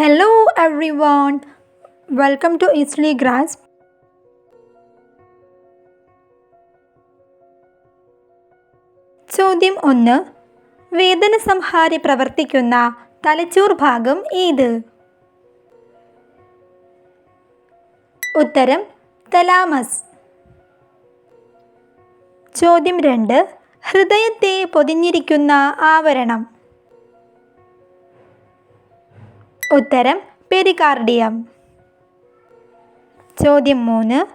Hello everyone, welcome to Easily Grasp. ചോദ്യം ഒന്ന്. വേദന സംഹാരി പ്രവർത്തിക്കുന്ന തലച്ചോർ ഭാഗം ഏത്? ഉത്തരം തലാമസ് ചോദ്യം രണ്ട്. ഹൃദയത്തെ പൊതിഞ്ഞിരിക്കുന്ന ആവരണം. ഉത്തരം പെരികാർഡിയം. ചോദ്യം മൂന്ന്.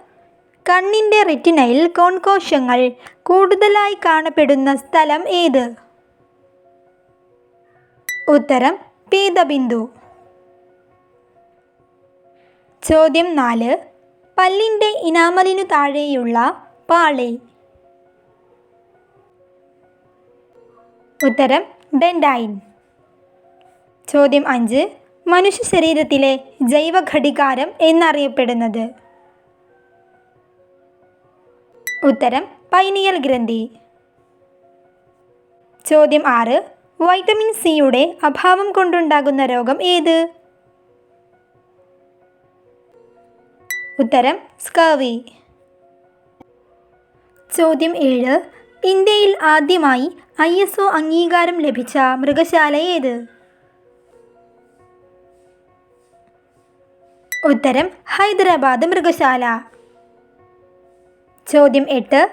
കണ്ണിന്റെ റെറ്റിനയിൽ കോൺകോശങ്ങൾ കൂടുതലായി കാണപ്പെടുന്ന സ്ഥലം ഏത്? ഉത്തരം പീതബിന്ദു. ചോദ്യം നാല്. പല്ലിന്റെ ഇനാമലിനു താഴെയുള്ള പാളി. ഉത്തരം ഡെൻഡൈൻ ചോദ്യം അഞ്ച്. മനുഷ്യ ശരീരത്തിലെ ജൈവഘടികാരം എന്നറിയപ്പെടുന്നത്. ഉത്തരം പൈനിയൽ ഗ്രന്ഥി. ചോദ്യം ആറ് വൈറ്റമിൻ സിയുടെ അഭാവം കൊണ്ടുണ്ടാകുന്ന രോഗം ഏത്? ഉത്തരം സ്കർവി. ചോദ്യം ഏഴ് ഇന്ത്യയിൽ ആദ്യമായി ഐ അംഗീകാരം ലഭിച്ച മൃഗശാല ഏത്? ഉത്തരം ഹൈദരാബാദ് മൃഗശാല. ചോദ്യം എട്ട്.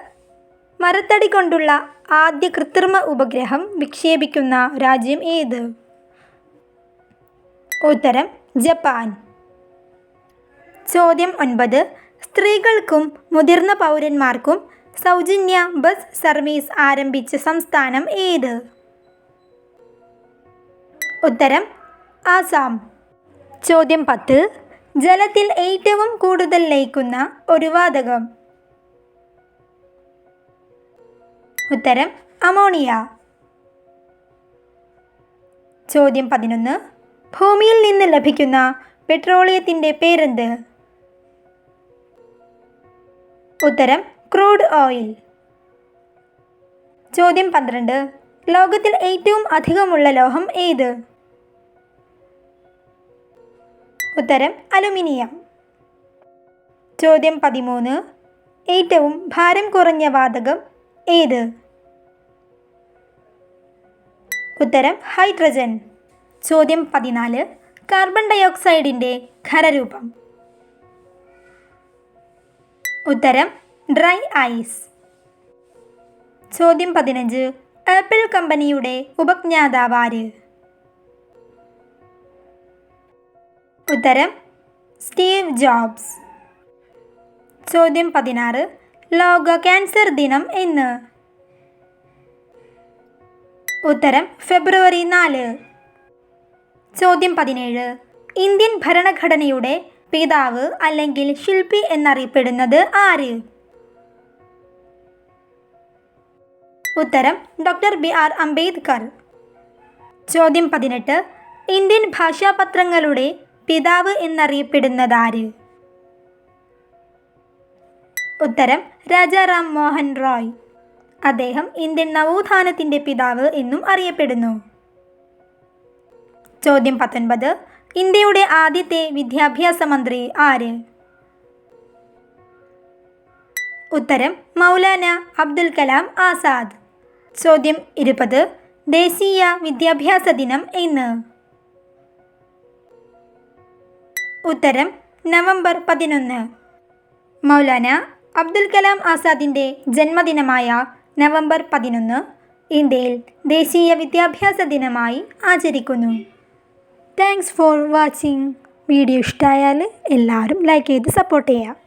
മരത്തടി കൊണ്ടുള്ള ആദ്യ കൃത്രിമ ഉപഗ്രഹം വിക്ഷേപിക്കുന്ന രാജ്യം ഏത്? ഉത്തരം ജപ്പാൻ. ചോദ്യം ഒൻപത്. സ്ത്രീകൾക്കും മുതിർന്ന പൗരന്മാർക്കും സൗജന്യ ബസ് സർവീസ് ആരംഭിച്ച സംസ്ഥാനം ഏത്? ഉത്തരം ആസാം. ചോദ്യം പത്ത്. ജലത്തിൽ ഏറ്റവും കൂടുതൽ ലയിക്കുന്ന ഒരു വാതകം. ഉത്തരം അമോണിയ. ചോദ്യം പതിനൊന്ന്. ഭൂമിയിൽ നിന്ന് ലഭിക്കുന്ന പെട്രോളിയത്തിന്റെ പേരെന്ത്? ഉത്തരം ക്രൂഡ് ഓയിൽ. ചോദ്യം പന്ത്രണ്ട്. ലോകത്തിൽ ഏറ്റവും അധികമുള്ള ലോഹം ഏത്? ഉത്തരം അലുമിനിയം. ചോദ്യം പതിമൂന്ന്. ഏറ്റവും ഭാരം കുറഞ്ഞ വാതകം ഏത്? ഉത്തരം ഹൈഡ്രജൻ. ചോദ്യം പതിനാല്. കാർബൺ ഡയോക്സൈഡിന്റെ ഖരരൂപം. ഉത്തരം ഡ്രൈ ഐസ്. ചോദ്യം പതിനഞ്ച്. ആപ്പിൾ കമ്പനിയുടെ ഉപജ്ഞാതാവാര് ഉത്തരം സ്റ്റീവ് ജോബ്സ്. ചോദ്യം പതിനാറ്. ലോക ക്യാൻസർ ദിനം എന്ന്. ഉത്തരം ഫെബ്രുവരി നാല്. ചോദ്യം പതിനേഴ്. ഇന്ത്യൻ ഭരണഘടനയുടെ പിതാവ് അല്ലെങ്കിൽ ശില്പി എന്നറിയപ്പെടുന്നത് ആര്? ഉത്തരം ഡോക്ടർ ബി ആർ അംബേദ്കർ. ചോദ്യം പതിനെട്ട്. ഇന്ത്യൻ ഭാഷാപത്രങ്ങളുടെ പിതാവ് എന്നറിയപ്പെടുന്നതാര്? ഉത്തരം രാജാറാം മോഹൻ റോയ്. അദ്ദേഹം ഇന്ത്യൻ നവോത്ഥാനത്തിന്റെ പിതാവ് എന്നും അറിയപ്പെടുന്നു. ചോദ്യം പത്തൊൻപത് ഇന്ത്യയുടെ ആദ്യത്തെ വിദ്യാഭ്യാസ മന്ത്രി ആര്? ഉത്തരം മൗലാന അബ്ദുൽ കലാം ആസാദ്. ചോദ്യം ഇരുപത് ദേശീയ വിദ്യാഭ്യാസ ദിനം എന്ന്? ഉത്തരം നവംബർ പതിനൊന്ന്. മൗലാന അബ്ദുൽ കലാം ആസാദിന്റെ ജന്മദിനമായ നവംബർ പതിനൊന്ന് ഇന്ത്യയിൽ ദേശീയ വിദ്യാഭ്യാസ ദിനമായി ആചരിക്കുന്നു. താങ്ക്സ് ഫോർ വാച്ചിങ് വീഡിയോ ഇഷ്ടമായാൽ എല്ലാവരും ലൈക്ക് ചെയ്ത് സപ്പോർട്ട് ചെയ്യുക.